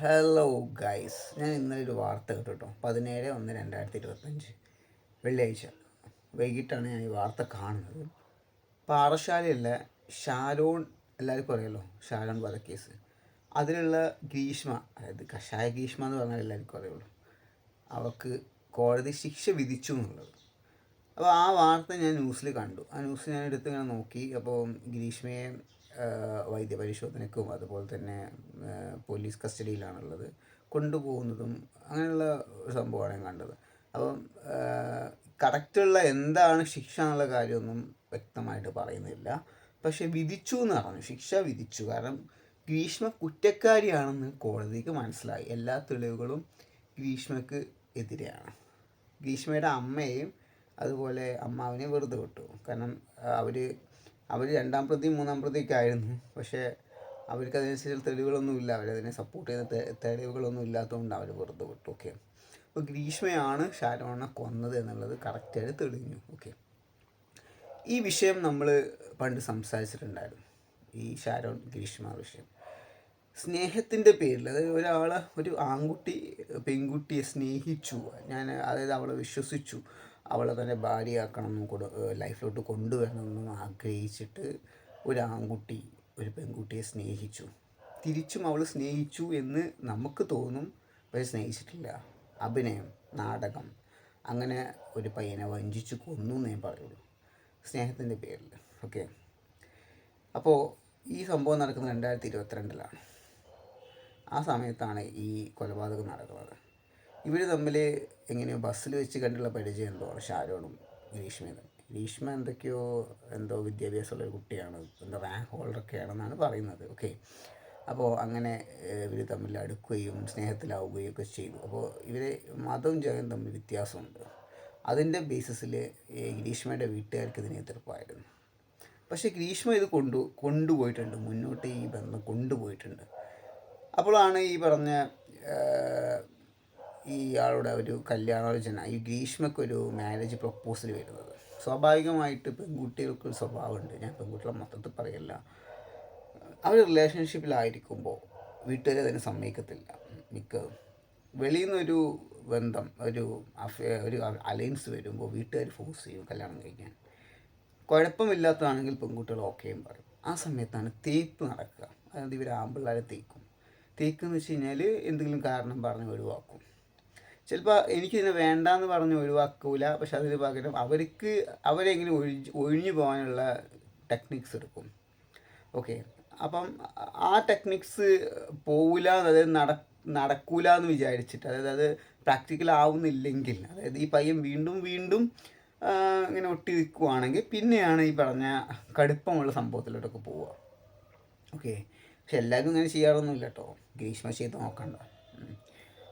Hello guys ഞാൻ ഇന്നലെ ഒരു വാർത്ത കേട്ടു കേട്ടോ പതിനേഴ് ഒന്ന് രണ്ടായിരത്തി ഇരുപത്തഞ്ച് വെള്ളിയാഴ്ച. വൈകിട്ടാണ് ഞാൻ ഈ വാർത്ത കാണുന്നത്. പാറശാലയിലെ ഷാലോൺ എല്ലാവർക്കും അറിയാലോ ഷാലോൺ വധക്കേസ് അതിലുള്ള ഗ്രീഷ്മ അതായത് കഷായ ഗ്രീഷ്മ എന്ന് പറഞ്ഞാൽ എല്ലാവർക്കും അറിയുള്ളൂ. അവൾക്ക് കോടതി ശിക്ഷ വിധിച്ചു എന്നുള്ളത്. അപ്പോൾ ആ വാർത്ത ഞാൻ ന്യൂസിൽ കണ്ടു. ആ ന്യൂസ് ഞാൻ എടുത്ത് ഇങ്ങനെ നോക്കി. അപ്പോൾ ഗ്രീഷ്മയെ വൈദ്യപരിശോധനയ്ക്കും അതുപോലെ തന്നെ പോലീസ് കസ്റ്റഡിയിലാണുള്ളത്. കൊണ്ടുപോകുന്നതും അങ്ങനെയുള്ള സംഭവമാണ് ഞാൻ കണ്ടത്. അപ്പം കറക്റ്റുള്ള എന്താണ് ശിക്ഷ എന്നുള്ള കാര്യമൊന്നും വ്യക്തമായിട്ട് പറയുന്നില്ല. പക്ഷെ വിധിച്ചു എന്ന് പറഞ്ഞു. ശിക്ഷ വിധിച്ചു. കാരണം ഗ്രീഷ്മ കുറ്റക്കാരിയാണെന്ന് കോടതിക്ക് മനസ്സിലായി. എല്ലാ തെളിവുകളും ഗ്രീഷ്മക്ക് എതിരെയാണ്. ഗ്രീഷ്മയുടെ അമ്മയെയും അതുപോലെ അമ്മാവിനെ വെറുതെ വിട്ടു. കാരണം അവർ അവർ രണ്ടാം പ്രതി മൂന്നാം പ്രതിയൊക്കെ ആയിരുന്നു. പക്ഷേ അവർക്ക് അതിനനുസരിച്ച് തെളിവുകളൊന്നുമില്ല. അവരതിനെ സപ്പോർട്ട് ചെയ്യുന്ന തെ- തെളിവുകളൊന്നും ഇല്ലാത്തതുകൊണ്ട് അവർ വെറുതെ വിട്ടു ഓക്കെ അപ്പോൾ ഗ്രീഷ്മയാണ് ഷാരോണിനെ കൊന്നത് എന്നുള്ളത് കറക്റ്റായിട്ട് തെളിഞ്ഞു ഓക്കെ ഈ വിഷയം നമ്മൾ പണ്ട് സംസാരിച്ചിട്ടുണ്ടായിരുന്നു. ഈ ഷാരോൺ ഗ്രീഷ്മ വിഷയം. സ്നേഹത്തിന്റെ പേരിൽ അതായത് ഒരാൾ ഒരു ആൺകുട്ടി പെൺകുട്ടിയെ സ്നേഹിച്ചു. ഞാൻ അതായത് അവളെ വിശ്വസിച്ചു. അവളെ തന്നെ ഭാര്യയാക്കണം കൊടു ലൈഫിലോട്ട് കൊണ്ടുവരണമെന്നും ആഗ്രഹിച്ചിട്ട് ഒരു ആൺകുട്ടി ഒരു പെൺകുട്ടിയെ സ്നേഹിച്ചു. തിരിച്ചും അവൾ സ്നേഹിച്ചു എന്ന് നമുക്ക് തോന്നും പക്ഷേ സ്നേഹിച്ചിട്ടില്ല. അഭിനയം നാടകം അങ്ങനെ ഒരു പയ്യനെ വഞ്ചിച്ചു കൊന്നു എന്നേ പറയുള്ളൂ. സ്നേഹത്തിന്റെ പേരിൽ ഓക്കെ? അപ്പോൾ ഈ സംഭവം നടക്കുന്നത് രണ്ടായിരത്തി ഇരുപത്തിരണ്ടിലാണ് ആ സമയത്താണ് ഈ കൊലപാതകം നടക്കുന്നത്. ഇവർ തമ്മിൽ എങ്ങനെയോ ബസ്സിൽ വെച്ച് കണ്ടുള്ള പരിചയം എന്തോ ആണ് ഷാരോണും ഗ്രീഷ്മയും ഗ്രീഷ്മ എന്തൊക്കെയോ എന്തോ വിദ്യാഭ്യാസമുള്ള ഒരു കുട്ടിയാണ് എന്തോ റാങ്ക് ഹോൾഡറൊക്കെ ആണെന്നാണ് പറയുന്നത്. ഓക്കെ അപ്പോൾ അങ്ങനെ ഇവർ തമ്മിൽ അടുക്കുകയും സ്നേഹത്തിലാവുകയും ഒക്കെ ചെയ്തു. അപ്പോൾ ഇവരെ മതവും ജാതിയും തമ്മിൽ വ്യത്യാസമുണ്ട്. അതിന്റെ ബേസിസിൽ ഗ്രീഷ്മയുടെ വീട്ടുകാർക്ക് ഇതിനെ എതിർപ്പായിരുന്നു. പക്ഷേ ഗ്രീഷ്മ ഇത് കൊണ്ടു കൊണ്ടുപോയിട്ടുണ്ട്. മുന്നോട്ട് ഈ ബന്ധം കൊണ്ടുപോയിട്ടുണ്ട്. അപ്പോഴാണ് ഈ പറഞ്ഞ ആളുടെ ഒരു കല്യാണാലോചന ഈ ഗ്രീഷ്മക്കൊരു മാരേജ് പ്രപ്പോസൽ വരുന്നത്. സ്വാഭാവികമായിട്ട് പെൺകുട്ടികൾക്ക് ഒരു സ്വഭാവമുണ്ട്. ഞാൻ പെൺകുട്ടികളെ മൊത്തത്തിൽ പറയല്ല. അവർ റിലേഷൻഷിപ്പിലായിരിക്കുമ്പോൾ വീട്ടുകാർ അതിനെ സമ്മതിക്കത്തില്ല. മിക്കതും വെളിയിൽ നിന്നൊരു ബന്ധം ഒരു ഒരു അലയൻസ് വരുമ്പോൾ വീട്ടുകാർ ഫോഴ്സ് ചെയ്യും കല്യാണം കഴിക്കാൻ. കുഴപ്പമില്ലാത്തതാണെങ്കിൽ പെൺകുട്ടികൾ ഓക്കെയും പറയും. ആ സമയത്താണ് തേപ്പ് നടക്കുക. അതായത് ഇവർ ആമ്പിള്ളേരെ തേക്കും. തേക്കെന്ന് വെച്ച് കഴിഞ്ഞാൽ എന്തെങ്കിലും കാരണം പറഞ്ഞ് ഒഴിവാക്കും ചിലപ്പോൾ എനിക്കിതിനെ വേണ്ട എന്ന് പറഞ്ഞ് ഒഴിവാക്കൂല പക്ഷെ അതിന് പകരം അവർക്ക് അവരെങ്ങനെ ഒഴിഞ്ഞ് ഒഴിഞ്ഞു പോകാനുള്ള ടെക്നിക്സ് എടുക്കും. ഓക്കെ അപ്പം ആ ടെക്നിക്സ് പോവില്ല അതായത് നട നടക്കൂല എന്ന് വിചാരിച്ചിട്ട് അതായത് അത് പ്രാക്ടിക്കൽ ആവുന്നില്ലെങ്കിൽ അതായത് ഈ പയ്യൻ വീണ്ടും വീണ്ടും ഇങ്ങനെ ഒട്ടി നിൽക്കുവാണെങ്കിൽ പിന്നെയാണ് ഈ പറഞ്ഞ കടുപ്പമുള്ള സംഭവത്തിലോട്ടൊക്കെ പോവുക. ഓക്കെ പക്ഷെ എല്ലാവരും ഇങ്ങനെ ചെയ്യാറൊന്നുമില്ല കേട്ടോ ഗ്രീഷ്മ ചെയ്ത് നോക്കണ്ട.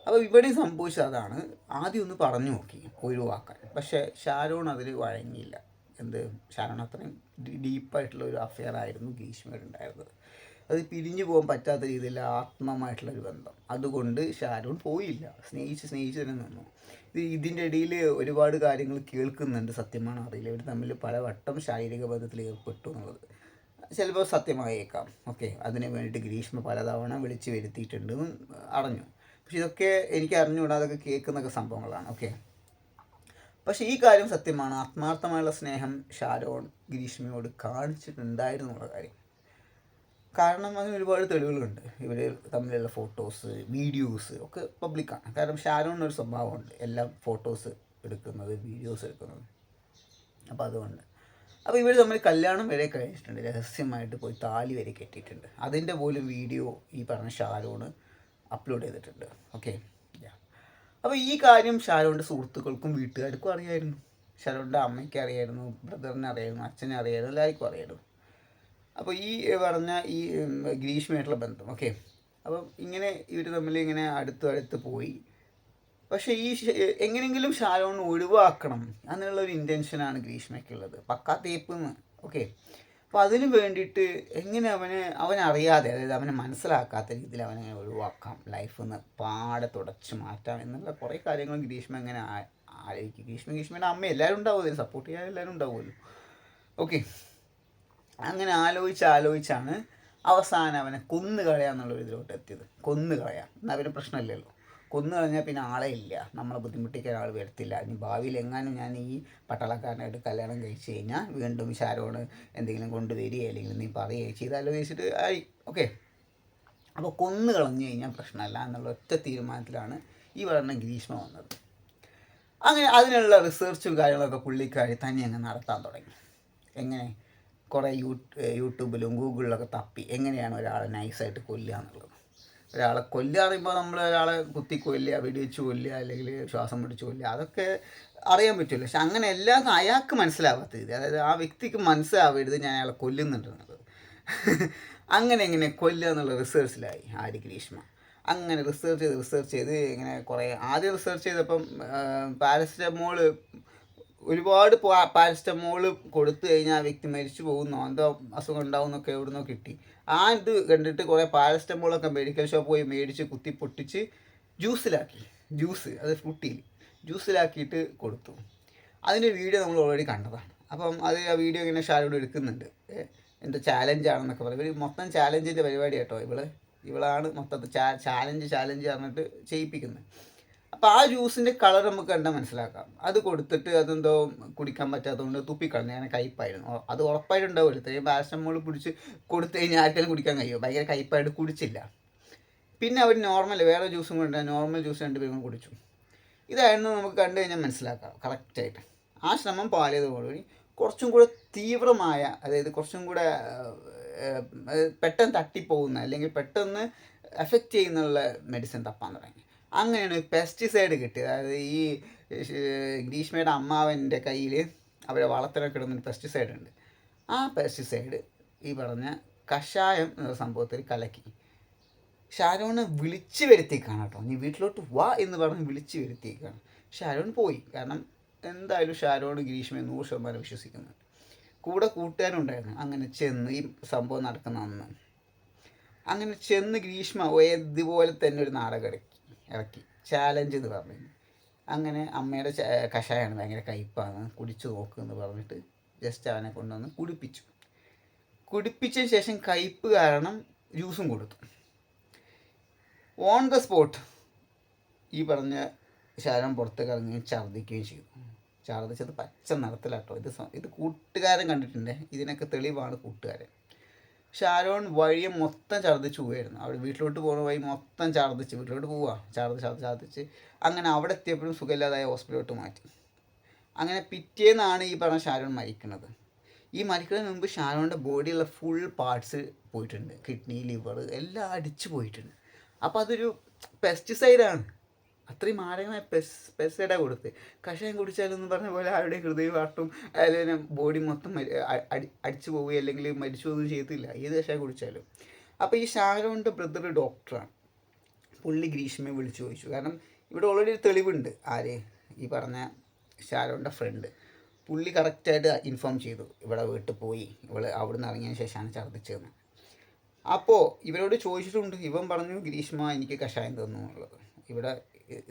അപ്പോൾ ഇവിടെ സംഭവിച്ചത് അതാണ്. ആദ്യം ഒന്ന് പറഞ്ഞു നോക്കി ഒഴിവാക്കാൻ. പക്ഷേ ഷാരോൺ അതിൽ വഴങ്ങിയില്ല. എന്ത്? ഷാരോൺ അത്രയും ഡീപ്പായിട്ടുള്ള ഒരു അഫെയർ ആയിരുന്നു ഗ്രീഷ്മയുടെ ഉണ്ടായിരുന്നത് അത് പിരിഞ്ഞു പോകാൻ പറ്റാത്ത രീതിയിൽ ആത്മമായിട്ടുള്ള ഒരു ബന്ധം. അതുകൊണ്ട് ഷാരോൺ പോയില്ല. സ്നേഹിച്ച് സ്നേഹിച്ച് തന്നെ നിന്നു. ഇത് ഇതിന്റെ ഇടയിൽ ഒരുപാട് കാര്യങ്ങൾ കേൾക്കുന്നുണ്ട് സത്യമാണ് അറിയില്ല. ഇവർ തമ്മിൽ പല വട്ടം ശാരീരിക ബന്ധത്തിൽ ഏർപ്പെട്ടു എന്നുള്ളത്. ചിലപ്പോൾ സത്യമായേക്കാം. ഓക്കെ. അതിന് വേണ്ടിയിട്ട് ഗ്രീഷ്മ പലതവണ വിളിച്ചു വരുത്തിയിട്ടുണ്ടെന്നും അറിഞ്ഞു. പക്ഷെ ഇതൊക്കെ എനിക്ക് അറിഞ്ഞുകൂടാ അതൊക്കെ കേൾക്കുന്നൊക്കെ സംഭവങ്ങളാണ് ഓക്കെ പക്ഷെ ഈ കാര്യം സത്യമാണ് ആത്മാർത്ഥമായുള്ള സ്നേഹം ഷാരോൺ ഗ്രീഷ്മയോട് എന്നുള്ള കാര്യം. കാരണം അതിന് ഒരുപാട് തെളിവുകളുണ്ട് ഇവർ തമ്മിലുള്ള ഫോട്ടോസ് വീഡിയോസ് ഒക്കെ പബ്ലിക്കാണ് കാരണം ഷാരോണിന് ഒരു സ്വഭാവമുണ്ട് എല്ലാം ഫോട്ടോസ് എടുക്കുന്നത് വീഡിയോസ് എടുക്കുന്നത്. അപ്പോൾ അതുകൊണ്ട്. അപ്പോൾ ഇവർ തമ്മിൽ കല്യാണം വരെ കഴിഞ്ഞിട്ടുണ്ട് രഹസ്യമായിട്ട് പോയി താലി വരെ കെട്ടിയിട്ടുണ്ട്. അതിന്റെ പോലും വീഡിയോ ഈ പറഞ്ഞ ഷാരോണ് അപ്ലോഡ് ചെയ്തിട്ടുണ്ട്. ഓക്കെ അപ്പോൾ ഈ കാര്യം ഷാരോണിന്റെ സുഹൃത്തുക്കൾക്കും വീട്ടുകാർക്കും അറിയായിരുന്നു. ഷാരോണിന്റെ അമ്മയ്ക്ക് അറിയായിരുന്നു ബ്രദറിനെ അറിയായിരുന്നു അച്ഛനെ അറിയായിരുന്നു എല്ലാവർക്കും അറിയായിരുന്നു. അപ്പോൾ ഈ പറഞ്ഞ ഈ ഗ്രീഷ്മയായിട്ടുള്ള ബന്ധം ഓക്കെ അപ്പം ഇങ്ങനെ ഇവർ തമ്മിൽ ഇങ്ങനെ അടുത്ത് അടുത്ത് പോയി. പക്ഷേ ഈ എങ്ങനെയെങ്കിലും ഷാരോൺ ഒഴിവാക്കണം എന്നുള്ള ഒരു ഇന്റൻഷനാണ് ഗ്രീഷ്മയ്ക്കുള്ളത്. പക്കാ തേപ്പെന്ന് ഓക്കെ അപ്പോൾ അതിന് വേണ്ടിയിട്ട് എങ്ങനെ അവന് അവനറിയാതെ അതായത് അവനെ മനസ്സിലാക്കാത്ത രീതിയിൽ അവനെ ഒഴിവാക്കാം. ലൈഫിൽ നിന്ന് പാടെ തുടച്ച് മാറ്റാം എന്നുള്ള കുറേ കാര്യങ്ങൾ ഗ്രീഷ്മ എങ്ങനെ ആലോചിക്കും. ഗ്രീഷ്മ ഗ്രീഷ്മയുടെ അമ്മ എല്ലാവരും ഉണ്ടാവുമല്ലോ സപ്പോർട്ട് ചെയ്യാൻ എല്ലാവരും ഉണ്ടാവുമല്ലോ. ഓക്കെ അങ്ങനെ ആലോചിച്ച് ആലോചിച്ചാണ് അവസാനം അവനെ കൊന്നു കളയാന്നുള്ള ഒരു ഇതിലോട്ട് എത്തിയത്. കൊന്നു കളയാം എന്നാൽ പിന്നെ പ്രശ്നമില്ലല്ലോ. കൊന്നു കഴിഞ്ഞാൽ പിന്നെ ആളെ ഇല്ല. നമ്മളെ ബുദ്ധിമുട്ടിക്കാൻ ആൾ വരത്തില്ല. ഇനി ഭാവിയിൽ എങ്ങാനും ഞാൻ ഈ പട്ടാളക്കാരനായിട്ട് കല്യാണം കഴിച്ചു കഴിഞ്ഞാൽ വീണ്ടും ശാരോണ് എന്തെങ്കിലും കൊണ്ടുവരികയോ അല്ലെങ്കിൽ നീ പറയുകയോ ചോദിച്ചിട്ട് ആയി. ഓക്കെ. അപ്പോൾ കൊന്നു കളഞ്ഞു കഴിഞ്ഞാൽ പ്രശ്നമല്ല എന്നുള്ള ഒറ്റ തീരുമാനത്തിലാണ് ഈ പറഞ്ഞ ഗ്രീഷ്മ വന്നത്. അങ്ങനെ അതിനുള്ള റിസർച്ചും കാര്യങ്ങളൊക്കെ പുള്ളിക്കാരി തന്നെ അങ്ങ് നടത്താൻ തുടങ്ങി. എങ്ങനെ? കുറേ യൂട്യൂബിലും ഗൂഗിളിലൊക്കെ തപ്പി എങ്ങനെയാണ് ഒരാളെ നൈസായിട്ട് കൊല്ലുക എന്നുള്ളത്. ഒരാളെ കൊല്ലുക പറയുമ്പോൾ നമ്മൾ ഒരാളെ കുത്തി കൊല്ലുക വെടിവെച്ച് കൊല്ലുക അല്ലെങ്കിൽ ശ്വാസം പിടിച്ച് കൊല്ലുക അതൊക്കെ അറിയാൻ പറ്റുമല്ലോ പക്ഷെ അങ്ങനെ എല്ലാം അയാൾക്ക് മനസ്സിലാവാത്ത രീതി അതായത് ആ വ്യക്തിക്ക് മനസ്സിലാവരുത് ഞാൻ അയാളെ കൊല്ലുന്നുണ്ട് എന്നുള്ളത് അങ്ങനെ എങ്ങനെ കൊല്ലുക എന്നുള്ള റിസേർച്ചിലായി ആര്യ ഗ്രീഷ്മ. അങ്ങനെ റിസർച്ച് ചെയ്ത് റിസർച്ച് ചെയ്ത് ഇങ്ങനെ കുറേ ആദ്യം റിസർച്ച് ചെയ്തപ്പം പാരസ്റ്റമോൾ ഒരുപാട് പാരസ്റ്റമോൾ കൊടുത്തു കഴിഞ്ഞാൽ ആ വ്യക്തി മരിച്ചു പോകുന്നോ. എന്തോ അസുഖം ഉണ്ടാവുന്നൊക്കെ എവിടുന്നോ കിട്ടി. ആ ഇത് കണ്ടിട്ട് കുറേ പാരസ്റ്റമോളൊക്കെ മെഡിക്കൽ ഷോപ്പ് പോയി മേടിച്ച് കുത്തി പൊട്ടിച്ച് ജ്യൂസിലാക്കി ജ്യൂസ് അത് ഫ്രൂട്ടിയിൽ ജ്യൂസിലാക്കിയിട്ട് കൊടുത്തു. അതിന്റെ വീഡിയോ നമ്മൾ ഓൾറെഡി കണ്ടതാണ്. അപ്പം അത് ആ വീഡിയോ ഇങ്ങനെ ഷാരോട് എടുക്കുന്നുണ്ട്. എന്തോ ചാലഞ്ചാണെന്നൊക്കെ പറയും. ഇവർ മൊത്തം ചാലഞ്ചിന്റെ പരിപാടി കേട്ടോ ഇവൾ. ഇവളാണ് മൊത്തത്തിൽ ചാലഞ്ച് ചാലഞ്ച് പറഞ്ഞിട്ട് ചെയ്യിപ്പിക്കുന്നത് അപ്പോൾ ആ ജ്യൂസിന്റെ കളർ നമുക്ക് കണ്ടാൽ മനസ്സിലാക്കാം. അത് കൊടുത്തിട്ട് അതെന്തോ കുടിക്കാൻ പറ്റാത്തതുകൊണ്ട് തുപ്പിക്കളഞ്ഞു അങ്ങനെ കയ്പായിരുന്നു അത് ഉറപ്പായിട്ട് ഉണ്ടാവില്ല ഇത്രയും പാരസമോൾ പിടിച്ച് കൊടുത്തു കഴിഞ്ഞാൽ ആർക്കെങ്കിലും കുടിക്കാൻ കഴിയുമോ ഭയങ്കര കയ്പായിട്ട് കുടിച്ചില്ല. പിന്നെ അവർ നോർമൽ വേറെ ജ്യൂസും കൊണ്ട് നോർമൽ ജ്യൂസ് രണ്ടുപേരും കുടിച്ചു. ഇതായിരുന്നു നമുക്ക് കണ്ടു കഴിഞ്ഞാൽ മനസ്സിലാക്കാം. കറക്റ്റായിട്ട് ആ ശ്രമം പാലിയതോടുകൂടി കുറച്ചും കൂടെ തീവ്രമായ അതായത് കുറച്ചും കൂടെ പെട്ടെന്ന് തട്ടിപ്പോകുന്ന അല്ലെങ്കിൽ പെട്ടെന്ന് എഫക്റ്റ് ചെയ്യുന്നുള്ള മെഡിസിൻ തപ്പാൻ തുടങ്ങി. അങ്ങനെയാണ് പെസ്റ്റിസൈഡ് കിട്ടിയത്. അതായത് ഈ ഗ്രീഷ്മയുടെ അമ്മാവന്റെ കയ്യിൽ അവരെ വളത്തിനൊക്കെ ഇടുന്ന പെസ്റ്റിസൈഡ് ഉണ്ട്. ആ പെസ്റ്റിസൈഡ് ഈ പറഞ്ഞ കഷായം എന്ന സംഭവത്തിൽ കലക്കി. ഷാരോണെ വിളിച്ചു വരുത്തിക്കാണ് കേട്ടോ. നീ വീട്ടിലോട്ട് വാ എന്ന് പറഞ്ഞ് വിളിച്ചു വരുത്തിയേക്കാണ്. ഷാരോൺ പോയി. കാരണം എന്തായാലും ഷാരോൺ ഗ്രീഷ്മയെ നൂറ് ശതമാനം വിശ്വസിക്കുന്നുണ്ട് കൂടെ കൂട്ടുകാരുണ്ടായിരുന്നു. അങ്ങനെ ചെന്ന് ഈ സംഭവം നടക്കുന്ന അന്ന്. അങ്ങനെ ചെന്ന് ഗ്രീഷ്മ ഇതുപോലെ തന്നെ ഒരു നാടകം ഇറക്കി ഇറക്കി. ചാലഞ്ച് എന്ന് പറഞ്ഞു അങ്ങനെ അമ്മയുടെ കഷായമാണ് ഭയങ്കര കയ്പാണ്. കുടിച്ചു നോക്ക് എന്ന് പറഞ്ഞിട്ട് ജസ്റ്റ് അവനെ കൊണ്ടുവന്ന് കുടിപ്പിച്ചു. കുടിപ്പിച്ചതിന് ശേഷം കയ്പ് കാരണം ജ്യൂസും കൊടുത്തു. ഓൺ ദ സ്പോട്ട് ഈ പറഞ്ഞ ശരം പുറത്തേക്ക് ഇറങ്ങുകയും ഛർദ്ദിക്കുകയും ചെയ്തു. ഛർദ്ദിച്ചത് പച്ച നിറത്തിലാട്ടോ. ഇത് ഇത് കൂട്ടുകാരൻ കണ്ടിട്ടുണ്ട്? ഇതിനൊക്കെ തെളിവാണ് കൂട്ടുകാരൻ. ഷാരോൺ വഴിയെ മൊത്തം ഛർദ്ദിച്ച് പോവായിരുന്നു. അവിടെ വീട്ടിലോട്ട് പോകുന്ന വഴി മൊത്തം ഛർദ്ദിച്ച് വീട്ടിലോട്ട് പോവുക ഛർദ്ദി ഛർദ്ദി ഛർദ്ദിച്ച്. അങ്ങനെ അവിടെ എത്തിയപ്പോഴും സുഖമില്ലാതായ ഹോസ്പിറ്റലിലോട്ട് മാറ്റി. അങ്ങനെ പിറ്റേന്നാണ് ഈ പറഞ്ഞ ഷാരോൺ മരിക്കുന്നത്. ഈ മരിക്കുന്നതിന് മുമ്പ് ഷാരോണിന്റെ ബോഡിയുള്ള ഫുൾ പാർട്സ് പോയിട്ടുണ്ട്. കിഡ്നി ലിവർ എല്ലാം അടിച്ചു പോയിട്ടുണ്ട്. അപ്പോൾ അതൊരു പെസ്റ്റിസൈഡാണ് അത്രയും മാരകമായ പെസ് പെസ്റ്റിസൈഡാണ് കൊടുത്ത്. കഷായം കുടിച്ചാലെന്ന് പറഞ്ഞ പോലെ ആരുടെ ഹൃദയവാട്ടും അല്ലെങ്കിൽ ബോഡി മൊത്തം അടി അടിച്ചു പോവുകയും അല്ലെങ്കിൽ മരിച്ചു പോവുകയും ചെയ്തില്ല ഏത് കഷായം കുടിച്ചാലും. അപ്പോൾ ഈ ഷാരോണിന്റെ ബ്രദർ ഡോക്ടറാണ് പുള്ളി ഗ്രീഷ്മയെ വിളിച്ചു ചോദിച്ചു. കാരണം ഇവിടെ ഓൾറെഡി ഒരു തെളിവുണ്ട്. ആര്? ഈ പറഞ്ഞ ഷാരോന്റെ ഫ്രണ്ട് പുള്ളി കറക്റ്റായിട്ട് ഇൻഫോം ചെയ്തു. ഇവിടെ വീട്ടിൽ പോയി. ഇവൾ അവിടെ നിന്ന് ഇറങ്ങിയതിന് ശേഷമാണ് ഛർദ്ദിച്ചതെന്ന്. അപ്പോൾ ഇവരോട് ചോദിച്ചിട്ടുണ്ട്. ഇവൻ പറഞ്ഞു ഗ്രീഷ്മ എനിക്ക് കഷായം തന്നു എന്നുള്ളത്. ഇവിടെ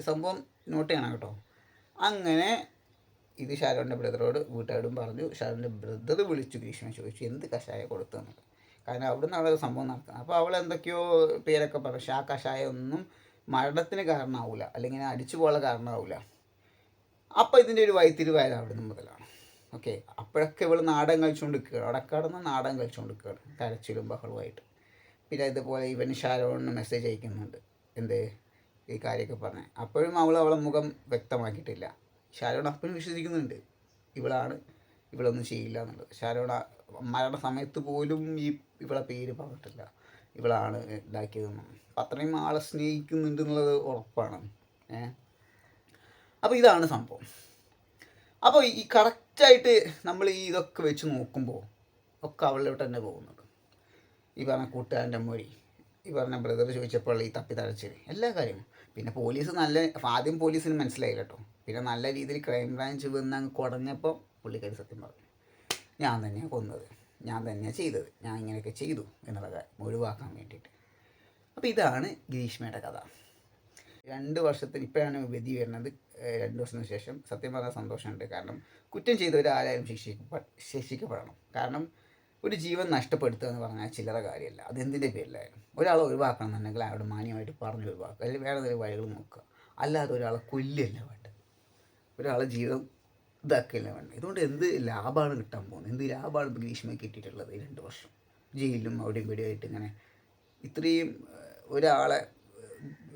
സംഭവം നോട്ട് ചെയ്യണം കേട്ടോ. അങ്ങനെ ഇത് ഷാരോന്റെ ബ്രദറോട് വീട്ടുകാരോടും പറഞ്ഞു ഷാരോന്റെ ബ്രദർ വിളിച്ചു ഗ്രീഷ്മ ചോദിച്ചു എന്ത് കഷായം കൊടുത്തു എന്നുള്ളത് കാരണം അവിടെ നിന്നാണ് സംഭവം നടക്കുന്നത്. അപ്പോൾ അവൾ എന്തൊക്കെയോ പേരൊക്കെ പറഞ്ഞു പക്ഷേ ആ കഷായം ഒന്നും മരണത്തിന് കാരണമാവില്ല അല്ലെങ്കിൽ അടിച്ചു പോകാൻ കാരണമാവില്ല അപ്പോൾ ഇതിന്റെ ഒരു വൈത്തിരിവായത് അവിടെ നിന്ന് മുതലാണ്. ഓക്കെ അപ്പോഴൊക്കെ ഇവൾ നാടൻ കളിച്ചുകൊണ്ട് നിൽക്കുകയാണ് അവിടെ കടന്ന് നാടൻ കളിച്ചുകൊണ്ട് നിൽക്കുകയാണ് കരച്ചിലും ബഹളവുമായിട്ട്. പിന്നെ ഇതുപോലെ ഇവൻ ഷാരോണിന് മെസ്സേജ് അയക്കുന്നുണ്ട്. എന്ത്? ഈ കാര്യമൊക്കെ പറഞ്ഞ്. അപ്പോഴും അവൾ അവളെ മുഖം വ്യക്തമാക്കിയിട്ടില്ല. ഷാരോൺ അപ്പോഴും വിശ്വസിക്കുന്നുണ്ട്. ഇവളാണ് ഇവളൊന്നും ചെയ്യില്ല എന്നുള്ളത്. ഷാരോൺ മരണ സമയത്ത് പോലും ഈ ഇവളെ പേര് പറഞ്ഞിട്ടില്ല. ഇവളാണ് ഉണ്ടാക്കിയതെന്നും അപ്പം അത്രയും ആളെ സ്നേഹിക്കുന്നുണ്ട് എന്നുള്ളത് ഉറപ്പാണ്. ഏഹ് അപ്പോൾ ഇതാണ് സംഭവം. അപ്പോൾ ഈ കറക്റ്റായിട്ട് നമ്മൾ ഈ ഇതൊക്കെ വെച്ച് നോക്കുമ്പോൾ ഒക്കെ അവളിലോട്ട് തന്നെ പോകുന്നത് ഈ പറഞ്ഞ കൂട്ടുകാരന്റെ മൊഴി ഈ പറഞ്ഞ ബ്രദർ ചോദിച്ചപ്പോൾ ഈ തപ്പി തഴച്ചിൽ എല്ലാ കാര്യവും. പിന്നെ പോലീസ് നല്ല ആദ്യം പോലീസിന് മനസ്സിലായില്ല കേട്ടോ. പിന്നെ നല്ല രീതിയിൽ ക്രൈം ബ്രാഞ്ച് വന്ന് അങ്ങ് കുടഞ്ഞപ്പോൾ പുള്ളിക്കാരി സത്യം പറഞ്ഞു ഞാൻ തന്നെയാണ് കൊന്നത്. ഞാൻ തന്നെയാണ് ചെയ്തത്. ഞാൻ ഇങ്ങനെയൊക്കെ ചെയ്തു എന്നുള്ള കാര്യം ഒഴിവാക്കാൻ വേണ്ടിയിട്ട്. അപ്പോൾ ഇതാണ് ഗ്രീഷ്മയുടെ കഥ. രണ്ട് വർഷത്തിന് ഇപ്പോഴാണ് വിധി വരുന്നത്. രണ്ട് വർഷത്തിന് ശേഷം സത്യം പറഞ്ഞാൽ സന്തോഷമുണ്ട്. കാരണം കുറ്റം ചെയ്തവരാരും ശിക്ഷിക്കപ്പെടണം. കാരണം ഒരു ജീവൻ നഷ്ടപ്പെടുത്തുക എന്ന് പറഞ്ഞാൽ ചില്ലറ കാര്യമല്ല. അതെന്തിന്റെ പേരിലായാലും. ഒരാളെ ഒഴിവാക്കണം എന്നുണ്ടെങ്കിൽ അയാളോട് മാന്യമായിട്ട് പറഞ്ഞ് ഒഴിവാക്കുക. അല്ലെങ്കിൽ വേറെ എന്തെങ്കിലും വഴികൾ നോക്കുക. അല്ലാതെ ഒരാളെ കൊല്ലല്ല വേണ്ടത്. ഒരാളെ ജീവിതം ഇതാക്കില്ല വേണ്ടത്. ഇതുകൊണ്ട് എന്ത് ലാഭമാണ് കിട്ടാൻ പോകുന്നത്? എന്ത് ലാഭമാണ് ഗ്രീഷ്മ കിട്ടിയിട്ടുള്ളത് രണ്ട് വർഷം? ജയിലും അവിടെയും ഇവിടെയും ആയിട്ട് ഇങ്ങനെ ഇത്രയും ഒരാളെ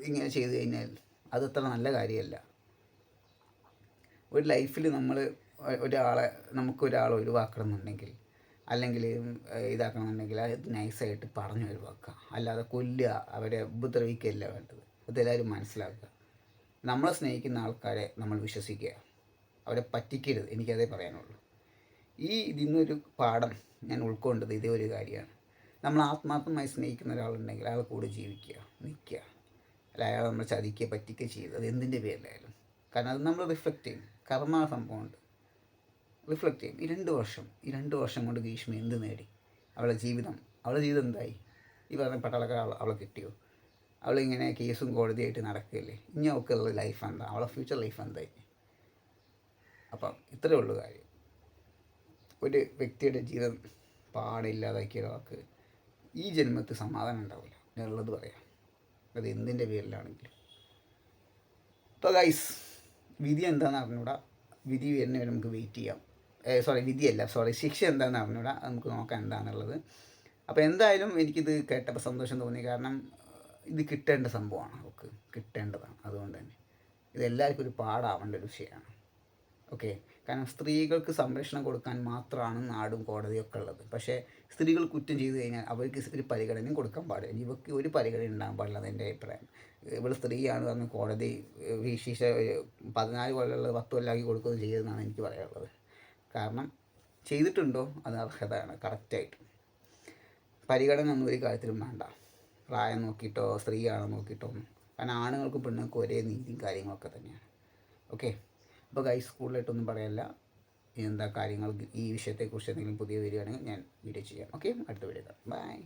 ഇങ്ങനെ ചെയ്തു കഴിഞ്ഞാൽ അതത്ര നല്ല കാര്യമല്ല. ഒരു ലൈഫിൽ നമ്മൾ ഒരാളെ നമുക്ക് ഒരാളെ ഒഴിവാക്കണം എന്നുണ്ടെങ്കിൽ അല്ലെങ്കിൽ ഇതാക്കണമെന്നുണ്ടെങ്കിൽ അത് നൈസായിട്ട് പറഞ്ഞു ഒഴിവാക്കുക. അല്ലാതെ കൊല്ലുക അവരെ ഉപദ്രവിക്കുകയല്ല വേണ്ടത്. അതെല്ലാവരും മനസ്സിലാക്കുക. നമ്മളെ സ്നേഹിക്കുന്ന ആൾക്കാരെ നമ്മൾ വിശ്വസിക്കുക. അവരെ പറ്റിക്കരുത്. എനിക്കതേ പറയാനുള്ളൂ. ഈ ഇതിന്നൊരു പാഠം ഞാൻ ഉൾക്കൊണ്ടത് ഇതേ ഒരു കാര്യമാണ്. നമ്മൾ ആത്മാർത്ഥമായി സ്നേഹിക്കുന്ന ഒരാളുണ്ടെങ്കിൽ അയാളെ കൂടെ ജീവിക്കുക നിൽക്കുക. അല്ല അയാൾ നമ്മൾ ചതിക്കുക പറ്റിക്കുക ചെയ്യുക അത് എന്തിന്റെ പേരിലായാലും. കാരണം അത് നമ്മൾ റിഫ്ലക്റ്റ് ചെയ്യും. കർമ്മ സംഭവമുണ്ട്. റിഫ്ലക്റ്റ് ചെയ്യും. ഈ രണ്ട് വർഷം ഈ രണ്ട് വർഷം കൊണ്ട് ഭീഷ്മ എന്ത് നേടി? അവളെ ജീവിതം അവളെ ജീവിതം എന്തായി? ഈ പറഞ്ഞ പട്ടാളക്കാർ അവളെ അവളെ കിട്ടിയോ? അവളിങ്ങനെ കേസും കോടതിയായിട്ട് നടക്കുകയല്ലേ? ഇനി അവൾക്കുള്ള ലൈഫ് എന്താ? അവളെ ഫ്യൂച്ചർ ലൈഫ് എന്തായി? അപ്പം ഇത്രയേ ഉള്ളൂ കാര്യം. ഒരു വ്യക്തിയുടെ ജീവിതം പാടില്ലാതാക്കിയ ഒരാൾക്ക് ഈ ജന്മത്തിൽ സമാധാനം ഉണ്ടാവില്ല. ഞാനുള്ളത് പറയാം. അത് എന്തിന്റെ പേരിലാണെങ്കിലും. അപ്പോൾ ഗൈസ് വിധി എന്താണെന്ന് അറിഞ്ഞൂടാ വിധി വരുന്നവരെ നമുക്ക് വെയിറ്റ് ചെയ്യാം. സോറി വിധിയല്ല. സോറി ശിക്ഷ എന്താണെന്ന് അവനോട് നമുക്ക് നോക്കാം എന്താണെന്നുള്ളത്. അപ്പോൾ എന്തായാലും എനിക്കിത് കേട്ടപ്പോൾ സന്തോഷം തോന്നി. കാരണം ഇത് കിട്ടേണ്ട സംഭവമാണ്. അവൾക്ക് കിട്ടേണ്ടതാണ്. അതുകൊണ്ട് തന്നെ. ഇതെല്ലാവർക്കും ഒരു പാടാവേണ്ട ഒരു വിഷയമാണ്. ഓക്കെ കാരണം സ്ത്രീകൾക്ക് സംരക്ഷണം കൊടുക്കാൻ മാത്രമാണ് നാടും കോടതിയും ഒക്കെ ഉള്ളത്. പക്ഷേ സ്ത്രീകൾ കുറ്റം ചെയ്തു കഴിഞ്ഞാൽ അവർക്ക് ഒരു പരിഗണനയും കൊടുക്കാൻ പാടില്ല. ഇവർക്ക് ഒരു പരിഗണന ഉണ്ടാകാൻ പാടില്ല അതെന്റെ അഭിപ്രായം. ഇവൾ സ്ത്രീയാണ് പറഞ്ഞ് കോടതി വിശേഷ പതിനാല് കൊല്ലമുള്ളത് പത്ത് കൊല്ലമാക്കി കൊടുക്കുകയും ചെയ്തതെന്നാണ് എനിക്ക് പറയാനുള്ളത്. കാരണം ചെയ്തിട്ടുണ്ടോ അത് അർഹതയാണ് കറക്റ്റായിട്ട്. പരിഗണന ഒന്നും ഒരു കാര്യത്തിലും വേണ്ട. പ്രായം നോക്കിയിട്ടോ സ്ത്രീയാണോ നോക്കിയിട്ടോ ഒന്നും കാരണം ആണുങ്ങൾക്കും പെണ്ണുങ്ങൾക്കും ഒരേ നീതിയും കാര്യങ്ങളൊക്കെ തന്നെയാണ്. ഓക്കെ അപ്പോൾ ഗൈസ് സ്കൂളിലായിട്ടൊന്നും പറയല്ല. എന്താ കാര്യങ്ങൾ ഈ വിഷയത്തെക്കുറിച്ച് എന്തെങ്കിലും പുതിയ വരികയാണെങ്കിൽ ഞാൻ വീഡിയോ ചെയ്യാം. ഓക്കെ അടുത്ത വീഡിയോ ബൈ